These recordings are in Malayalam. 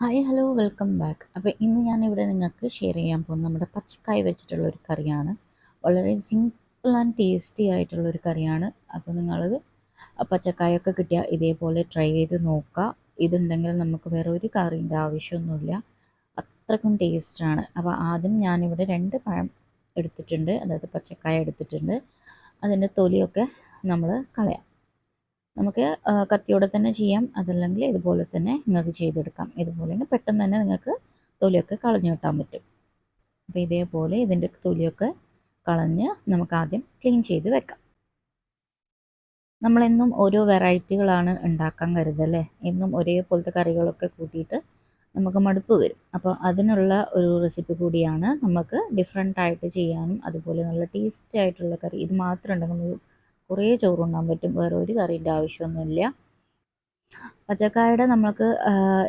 ഹായ് ഹലോ വെൽക്കം ബാക്ക് അപ്പോൾ ഇന്ന് ഞാനിവിടെ നിങ്ങൾക്ക് ഷെയർ ചെയ്യാൻ പോകുന്ന നമ്മുടെ പച്ചക്കായ വെച്ചിട്ടുള്ള ഒരു കറിയാണ്. വളരെ സിമ്പിൾ ആൻഡ് ടേസ്റ്റി ആയിട്ടുള്ള ഒരു കറിയാണ്. അപ്പോൾ നിങ്ങളത് പച്ചക്കായൊക്കെ കിട്ടിയാൽ ഇതേപോലെ ട്രൈ ചെയ്ത് നോക്കുക ഇതുണ്ടെങ്കിൽ നമുക്ക് വേറെ ഒരു കറിന്റെ ആവശ്യമൊന്നുമില്ല. അത്രക്കും ടേസ്റ്റാണ് അപ്പോൾ ആദ്യം ഞാനിവിടെ രണ്ട് പഴം എടുത്തിട്ടുണ്ട്. അതായത് പച്ചക്കായ എടുത്തിട്ടുണ്ട്. അതിന്റെ തൊലിയൊക്കെ നമ്മൾ കളയാം. നമുക്ക് കത്തിയോടെ തന്നെ ചെയ്യാം. അതല്ലെങ്കിൽ ഇതുപോലെ തന്നെ നിങ്ങൾക്ക് ചെയ്തെടുക്കാം. ഇതുപോലെ പെട്ടെന്ന് തന്നെ നിങ്ങൾക്ക് തൊലിയൊക്കെ കളഞ്ഞു കിട്ടാൻ പറ്റും. അപ്പോൾ ഇതേപോലെ ഇതിന്റെ തൊലിയൊക്കെ കളഞ്ഞ് നമുക്ക് ആദ്യം ക്ലീൻ ചെയ്ത് വെക്കാം. നമ്മളെന്നും ഓരോ വെറൈറ്റികളാണ് ഉണ്ടാക്കാൻ കരുതല്ലേ? എന്നും ഒരേപോലത്തെ കറികളൊക്കെ കൂട്ടിയിട്ട് നമുക്ക് മടുപ്പ് വരും. അപ്പോൾ അതിനുള്ള ഒരു റെസിപ്പി കൂടിയാണ് നമുക്ക് ഡിഫറെന്റ് ആയിട്ട് ചെയ്യാനും അതുപോലെ നല്ല ടേസ്റ്റി ആയിട്ടുള്ള കറി. ഇത് മാത്രം ഉണ്ടെങ്കിൽ കുറേ ചോറുണ്ണാൻ പറ്റും. വേറെ ഒരു കറീന്റെ ആവശ്യമൊന്നുമില്ല. പച്ചക്കായയുടെ നമ്മൾക്ക്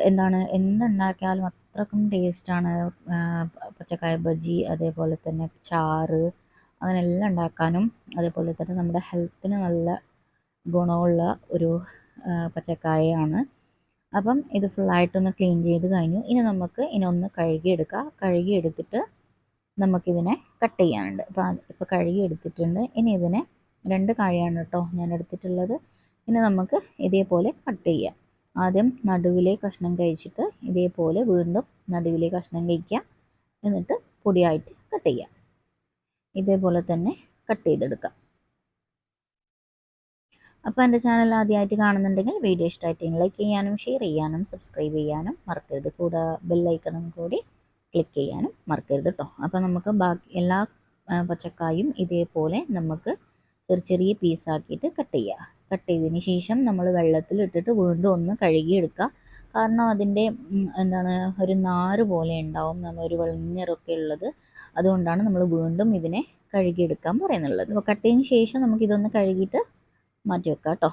എന്താണ് എന്തുണ്ടാക്കിയാലും അത്രക്കും ടേസ്റ്റാണ് പച്ചക്കായ ബജി അതേപോലെ തന്നെ ചാറ് അങ്ങനെ എല്ലാം ഉണ്ടാക്കാനും അതേപോലെ തന്നെ നമ്മുടെ ഹെൽത്തിന് നല്ല ഗുണമുള്ള ഒരു പച്ചക്കായയാണ് അപ്പം ഇത് ഫുള്ളായിട്ടൊന്ന് ക്ലീൻ ചെയ്ത് കഴിഞ്ഞു. ഇനി നമുക്ക് ഇനി ഒന്ന് കഴുകിയെടുക്കാം. കഴുകിയെടുത്തിട്ട് നമുക്കിതിനെ കട്ട് ചെയ്യാനുണ്ട്. അപ്പം ഇപ്പോൾ കഴുകിയെടുത്തിട്ടുണ്ട്. ഇനി ഇതിനെ രണ്ട് കായാണ് കേട്ടോ ഞാൻ എടുത്തിട്ടുള്ളത്. ഇനി നമുക്ക് ഇതേപോലെ കട്ട് ചെയ്യാം. ആദ്യം നടുവിലെ കഷ്ണം കഴിച്ചിട്ട് ഇതേപോലെ വീണ്ടും നടുവിലെ കഷ്ണം കഴിക്കുക എന്നിട്ട് പൊടിയായിട്ട് കട്ട് ചെയ്യാം. ഇതേപോലെ തന്നെ കട്ട് ചെയ്തെടുക്കാം. അപ്പോൾ എന്റെ ചാനൽ ആദ്യമായിട്ട് കാണുന്നുണ്ടെങ്കിൽ വീഡിയോ ഇഷ്ടമായിട്ട് ലൈക്ക് ചെയ്യാനും ഷെയർ ചെയ്യാനും സബ്സ്ക്രൈബ് ചെയ്യാനും മറക്കരുത്. കൂടെ ബെല്ലൈക്കണും കൂടി ക്ലിക്ക് ചെയ്യാനും മറക്കരുത് കേട്ടോ അപ്പോൾ നമുക്ക് ബാക്കി എല്ലാ പച്ചക്കായും ഇതേപോലെ നമുക്ക് ചെറിയ ചെറിയ പീസാക്കിയിട്ട് കട്ട് ചെയ്യുക കട്ട് ചെയ്തതിന് ശേഷം നമ്മൾ വെള്ളത്തിൽ ഇട്ടിട്ട് വീണ്ടും ഒന്ന് കഴുകിയെടുക്കുക കാരണം അതിന്റെ എന്താണ് ഒരു നാര് പോലെ ഉണ്ടാവും. നമ്മൾ ഒരു വെളിഞ്ഞറൊക്കെ ഉള്ളത്. അതുകൊണ്ടാണ് നമ്മൾ വീണ്ടും ഇതിനെ കഴുകിയെടുക്കാൻ പറയുന്നുള്ളത്. അപ്പോൾ കട്ട് ചെയ്തതിന് ശേഷം നമുക്ക് ഇതൊന്ന് കഴുകിയിട്ട് മാറ്റി വെക്കാം കേട്ടോ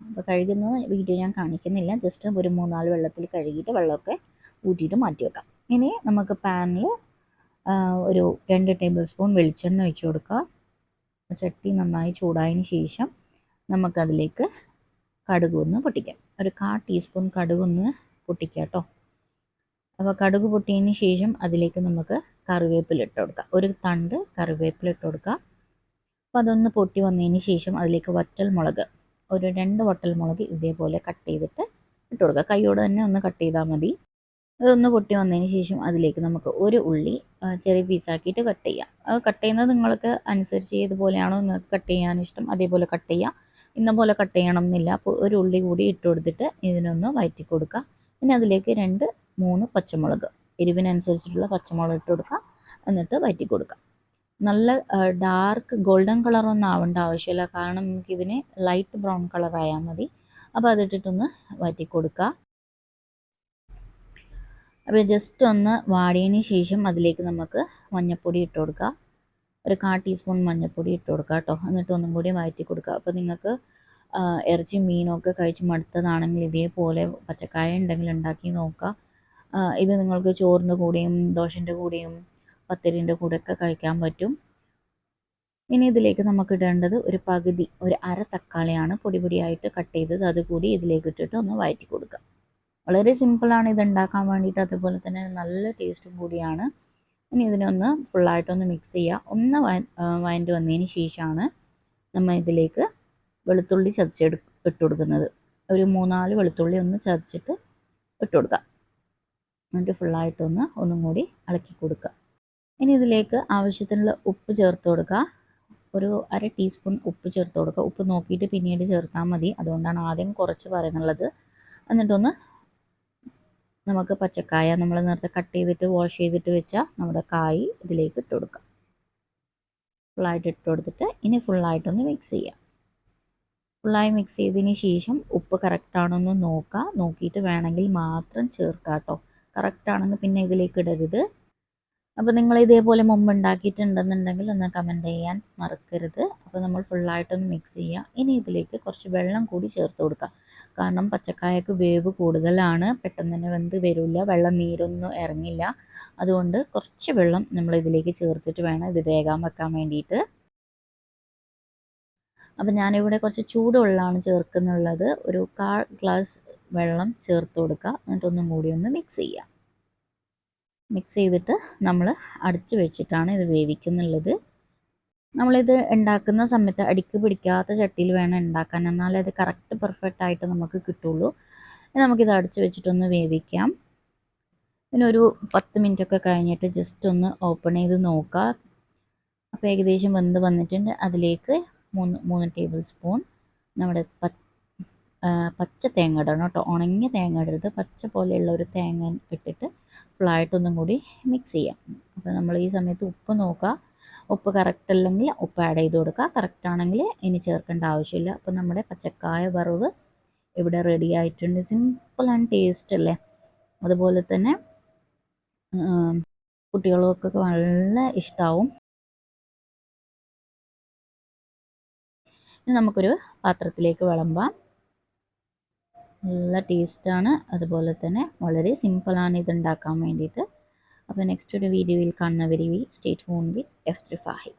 അപ്പോൾ കഴുകുന്ന വീഡിയോ ഞാൻ കാണിക്കുന്നില്ല. ജസ്റ്റ് ഒരു മൂന്നാൽ വെള്ളത്തിൽ കഴുകിയിട്ട് വെള്ളമൊക്കെ ഊറ്റിയിട്ട് മാറ്റി വെക്കാം. ഇനി നമുക്ക് പാനിൽ ഒരു രണ്ട് ടേബിൾ സ്പൂൺ വെളിച്ചെണ്ണ ഒഴിച്ചു കൊടുക്കുക ചട്ടി നന്നായി ചൂടായതിന് ശേഷം നമുക്കതിലേക്ക് കടുക് ഒന്ന് പൊട്ടിക്കാം. ഒരു കാ ടീസ്പൂൺ കടുക് ഒന്ന് പൊട്ടിക്കാം കേട്ടോ. അപ്പോൾ കടുക് പൊട്ടിയതിന് ശേഷം അതിലേക്ക് നമുക്ക് കറിവേപ്പില ഇട്ട് കൊടുക്കാം. ഒരു തണ്ട് കറിവേപ്പില ഇട്ട് അപ്പോൾ അതൊന്ന് പൊട്ടി വന്നതിന് ശേഷം അതിലേക്ക് വറ്റൽ മുളക് ഒരു രണ്ട് വട്ടൽ മുളക് ഇതേപോലെ കട്ട് ചെയ്തിട്ട് ഇട്ട് കൊടുക്കുക കൈയോടെ തന്നെ ഒന്ന് കട്ട് ചെയ്താൽ മതി. അതൊന്ന് പൊട്ടി വന്നതിന് ശേഷം അതിലേക്ക് നമുക്ക് ഒരു ഉള്ളി ചെറിയ പീസാക്കിയിട്ട് കട്ട് ചെയ്യാം. അത് കട്ട് ചെയ്യുന്നത് നിങ്ങൾക്ക് അനുസരിച്ച് ഏതുപോലെയാണോ നിങ്ങൾക്ക് കട്ട് ചെയ്യാനിഷ്ടം അതേപോലെ കട്ട് ചെയ്യാം. ഇന്ന പോലെ കട്ട് ചെയ്യണം എന്നില്ല അപ്പോൾ ഒരു ഉള്ളി കൂടി ഇട്ട് കൊടുത്തിട്ട് ഇതിനൊന്ന് വയറ്റി കൊടുക്കുക പിന്നെ അതിലേക്ക് രണ്ട് മൂന്ന് പച്ചമുളക് എരിവിനനുസരിച്ചിട്ടുള്ള പച്ചമുളക് ഇട്ട് കൊടുക്കുക എന്നിട്ട് വയറ്റി കൊടുക്കുക നല്ല ഡാർക്ക് ഗോൾഡൻ കളറൊന്നും ആവേണ്ട ആവശ്യമില്ല. കാരണം നമുക്കിതിന് ലൈറ്റ് ബ്രൗൺ കളർ ആയാൽ മതി. അപ്പോൾ അതിട്ടിട്ടൊന്ന് വയറ്റി കൊടുക്കുക അപ്പോൾ ജസ്റ്റ് ഒന്ന് വാടിയതിന് ശേഷം അതിലേക്ക് നമുക്ക് മഞ്ഞൾപ്പൊടി ഇട്ട് കൊടുക്കുക ഒരു കാ ടീസ്പൂൺ മഞ്ഞൾപ്പൊടി ഇട്ട് കൊടുക്കുക കേട്ടോ. എന്നിട്ട് ഒന്നും കൂടി വഴറ്റി കൊടുക്കുക അപ്പോൾ നിങ്ങൾക്ക് ഇറച്ചി മീനൊക്കെ കഴിച്ച് മടുത്തതാണെങ്കിൽ ഇതേപോലെ പച്ചക്കായ ഉണ്ടെങ്കിൽ ഉണ്ടാക്കി നോക്കുക ഇത് നിങ്ങൾക്ക് ചോറിന്റെ കൂടെയും ദോശന്റെ കൂടെയും പത്തിരിന്റെ കൂടെയൊക്കെ കഴിക്കാൻ പറ്റും. ഇനി ഇതിലേക്ക് നമുക്ക് ഇടേണ്ടത് ഒരു പകുതി ഒരു അര തക്കാളിയാണ് പൊടി പൊടിയായിട്ട് കട്ട് ചെയ്തത്. അതുകൂടി ഇതിലേക്ക് ഇട്ടിട്ട് ഒന്ന് വഴറ്റി കൊടുക്കുക വളരെ സിമ്പിളാണ് ഇത് ഉണ്ടാക്കാൻ വേണ്ടിയിട്ട്. അതുപോലെ തന്നെ നല്ല ടേസ്റ്റും കൂടിയാണ്. ഇനി ഇതിനൊന്ന് ഫുള്ളായിട്ടൊന്ന് മിക്സ് ചെയ്യുക ഒന്ന് വഴണ്ട് വന്നതിന് ശേഷമാണ് നമ്മൾ ഇതിലേക്ക് വെളുത്തുള്ളി ചതച്ചെടു ഇട്ട് കൊടുക്കുന്നത്. ഒരു മൂന്നാൽ വെളുത്തുള്ളി ഒന്ന് ചതച്ചിട്ട് ഇട്ട് കൊടുക്കുക എന്നിട്ട് ഫുള്ളായിട്ടൊന്ന് ഒന്നും കൂടി ഇളക്കി കൊടുക്കുക. ഇനി ഇതിലേക്ക് ആവശ്യത്തിനുള്ള ഉപ്പ് ചേർത്ത് കൊടുക്കുക. ഒരു അര ടീസ്പൂൺ ഉപ്പ് ചേർത്ത് കൊടുക്കുക. ഉപ്പ് നോക്കിയിട്ട് പിന്നീട് ചേർത്താൽ മതി. അതുകൊണ്ടാണ് ആദ്യം കുറച്ച് പറയുന്നുള്ളത്. എന്നിട്ടൊന്ന് നമുക്ക് പച്ചക്കായ നമ്മൾ നേരത്തെ കട്ട് ചെയ്തിട്ട് വാഷ് ചെയ്തിട്ട് വെച്ചാൽ നമ്മുടെ കായ് ഇതിലേക്ക് ഇട്ട് കൊടുക്കാം. ഫുള്ളായിട്ട് ഇട്ട് കൊടുത്തിട്ട് ഇനി ഫുള്ളായിട്ടൊന്ന് മിക്സ് ചെയ്യാം. ഫുള്ളായി മിക്സ് ചെയ്തതിന് ശേഷം ഉപ്പ് കറക്റ്റാണോ എന്ന് നോക്കുക നോക്കിയിട്ട് വേണമെങ്കിൽ മാത്രം ചേർക്കാം കേട്ടോ കറക്റ്റാണെന്ന് പിന്നെ ഇതിലേക്ക് ഇടരുത്. അപ്പോൾ നിങ്ങൾ ഇതേപോലെ മുമ്പ് ഉണ്ടാക്കിയിട്ടുണ്ടെന്നുണ്ടെങ്കിൽ ഒന്ന് കമന്റ് ചെയ്യാൻ മറക്കരുത്. അപ്പോൾ നമ്മൾ ഫുള്ളായിട്ടൊന്ന് മിക്സ് ചെയ്യുക ഇനി ഇതിലേക്ക് കുറച്ച് വെള്ളം കൂടി ചേർത്ത് കൊടുക്കുക കാരണം പച്ചക്കായക്ക് വേവ് കൂടുതലാണ്. പെട്ടെന്ന് തന്നെ വെന്ത് വരില്ല വെള്ളം നീരൊന്നും ഇറങ്ങില്ല. അതുകൊണ്ട് കുറച്ച് വെള്ളം നമ്മൾ ഇതിലേക്ക് ചേർത്തിട്ട് വേണം ഇത് വേഗം വെക്കാൻ വേണ്ടിയിട്ട്. അപ്പം ഞാനിവിടെ കുറച്ച് ചൂടുവെള്ളമാണ് ചേർക്കുന്നുള്ളത്. ഒരു കാൽ ഗ്ലാസ് വെള്ളം ചേർത്ത് കൊടുക്കുക. എന്നിട്ടൊന്നും കൂടി ഒന്ന് മിക്സ് ചെയ്യുക. മിക്സ് ചെയ്തിട്ട് നമ്മൾ അടച്ച് വെച്ചിട്ടാണ് ഇത് വേവിക്കുന്നുള്ളത്. നമ്മളിത് ഉണ്ടാക്കുന്ന സമയത്ത് അടിക്ക് പിടിക്കാത്ത ചട്ടിയിൽ വേണം ഉണ്ടാക്കാൻ. എന്നാലേ അത് കറക്റ്റ് പെർഫെക്റ്റ് ആയിട്ട് നമുക്ക് കിട്ടുള്ളൂ. നമുക്കിത് അടച്ചു വെച്ചിട്ടൊന്ന് വേവിക്കാം. പിന്നെ ഒരു പത്ത് മിനിറ്റ് ഒക്കെ കഴിഞ്ഞിട്ട് ജസ്റ്റ് ഒന്ന് ഓപ്പൺ ചെയ്ത് നോക്കാം അപ്പോൾ ഏകദേശം വെന്ത് വന്നിട്ടുണ്ട്. അതിലേക്ക് മൂന്ന് മൂന്ന് ടേബിൾ സ്പൂൺ നമ്മുടെ പച്ച തേങ്ങ ഇടണം കേട്ടോ. ഉണങ്ങിയ തേങ്ങ ഇടരുത്. പച്ച പോലെയുള്ള ഒരു തേങ്ങ ഇട്ടിട്ട് ഫുള്ളായിട്ടൊന്നും കൂടി മിക്സ് ചെയ്യാം. അപ്പോൾ നമ്മൾ ഈ സമയത്ത് ഉപ്പ് നോക്കുക. ഉപ്പ് കറക്റ്റ് അല്ലെങ്കിൽ ഉപ്പ് ആഡ് ചെയ്ത് കൊടുക്കുക. കറക്റ്റ് ആണെങ്കിൽ ഇനി ചേർക്കേണ്ട ആവശ്യമില്ല. അപ്പോൾ നമ്മുടെ പച്ചക്കായ വറവ് ഇവിടെ റെഡി ആയിട്ടുണ്ട്. സിമ്പിൾ ആൻഡ് ടേസ്റ്റ് അല്ലേ? അതുപോലെ തന്നെ കുട്ടികൾക്കൊക്കെ നല്ല ഇഷ്ടമാവും നമുക്കൊരു പാത്രത്തിലേക്ക് വിളമ്പാം. നല്ല ടേസ്റ്റാണ് അതുപോലെ തന്നെ വളരെ സിമ്പിളാണ് ഇത് ഉണ്ടാക്കാൻ വേണ്ടിയിട്ട്. അപ്പോൾ നെക്സ്റ്റ് ഒരു വീഡിയോയിൽ കാണുന്നവരെ state horn with F three five